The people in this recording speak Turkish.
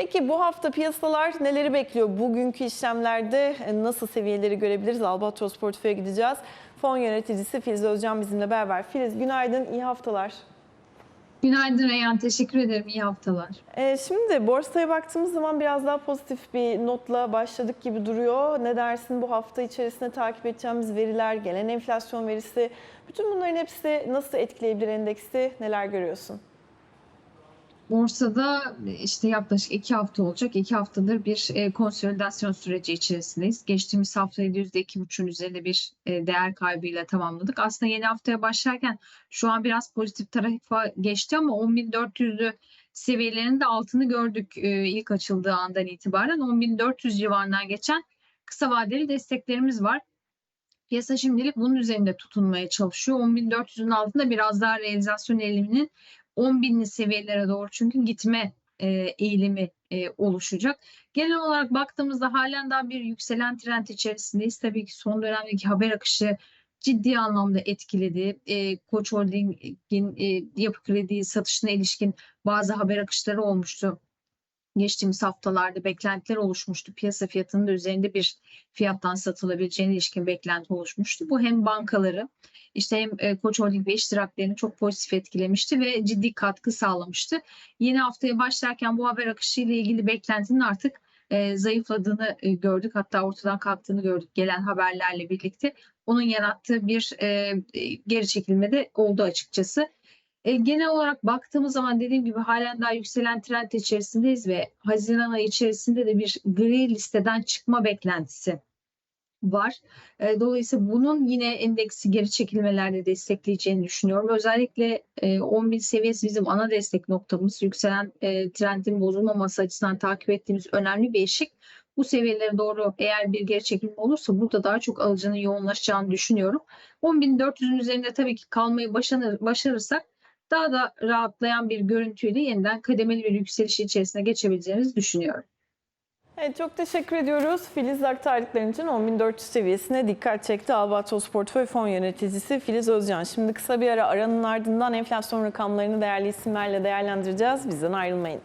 Peki bu hafta piyasalar neleri bekliyor? Bugünkü işlemlerde e, nasıl seviyeleri görebiliriz? Albatros Portföy'e gideceğiz. Fon yöneticisi Filiz Özcan bizimle beraber. Filiz günaydın, iyi haftalar. Günaydın Reyhan, teşekkür ederim. İyi haftalar. Ee, şimdi borsaya baktığımız zaman biraz daha pozitif bir notla başladık gibi duruyor. Ne dersin bu hafta içerisinde takip edeceğimiz veriler, gelen enflasyon verisi, bütün bunların hepsi nasıl etkileyebilir endeksi? Neler görüyorsun? Borsada işte yaklaşık iki hafta olacak. İki haftadır bir e, konsolidasyon süreci içerisindeyiz. Geçtiğimiz haftayı %2,5'un üzerinde bir e, değer kaybıyla tamamladık. Aslında yeni haftaya başlarken şu an biraz pozitif tarafa geçti ama 10.400'lü seviyelerinin de altını gördük e, ilk açıldığı andan itibaren. 10.400 civarından geçen kısa vadeli desteklerimiz var. Piyasa şimdilik bunun üzerinde tutunmaya çalışıyor. 10.400'ün altında biraz daha realizasyon eğiliminin 10.000'li seviyelere doğru çünkü gitme e, eğilimi e, oluşacak. Genel olarak baktığımızda halen daha bir yükselen trend içerisindeyiz. Tabii ki son dönemdeki haber akışı ciddi anlamda etkiledi. E, Koç Holding'in e, yapı kredi satışına ilişkin bazı haber akışları olmuştu. Geçtiğimiz haftalarda beklentiler oluşmuştu. Piyasa fiyatının da üzerinde bir fiyattan satılabileceğine ilişkin beklenti oluşmuştu. Bu hem bankaları işte hem e, Koç Holding ve iştiraklerini çok pozitif etkilemişti ve ciddi katkı sağlamıştı. Yeni haftaya başlarken bu haber akışı ile ilgili beklentinin artık e, zayıfladığını e, gördük. Hatta ortadan kalktığını gördük gelen haberlerle birlikte. Onun yarattığı bir geri çekilme de oldu açıkçası. E, genel olarak baktığımız zaman dediğim gibi halen daha yükselen trend içerisindeyiz ve Haziran ayı içerisinde de bir gri listeden çıkma beklentisi var. E, dolayısıyla bunun yine endeksi geri çekilmelerde destekleyeceğini düşünüyorum. Özellikle e, 10.000 seviyesi bizim ana destek noktamız. Yükselen e, trendin bozulmaması açısından takip ettiğimiz önemli bir eşik. Bu seviyelere doğru eğer bir geri çekilme olursa burada daha çok alıcının yoğunlaşacağını düşünüyorum. 10.400'ün üzerinde tabii ki kalmayı başarır, başarırsak daha da rahatlayan bir görüntüyle yeniden kademeli bir yükseliş içerisine geçebileceğimizi düşünüyorum. Evet, çok teşekkür ediyoruz. Filiz aktardıkların için 10.400 seviyesine dikkat çekti. Albatros Portföy Fon Yöneticisi Filiz Özcan. Şimdi kısa bir ara aranın ardından enflasyon rakamlarını değerli isimlerle değerlendireceğiz. Bizden ayrılmayın.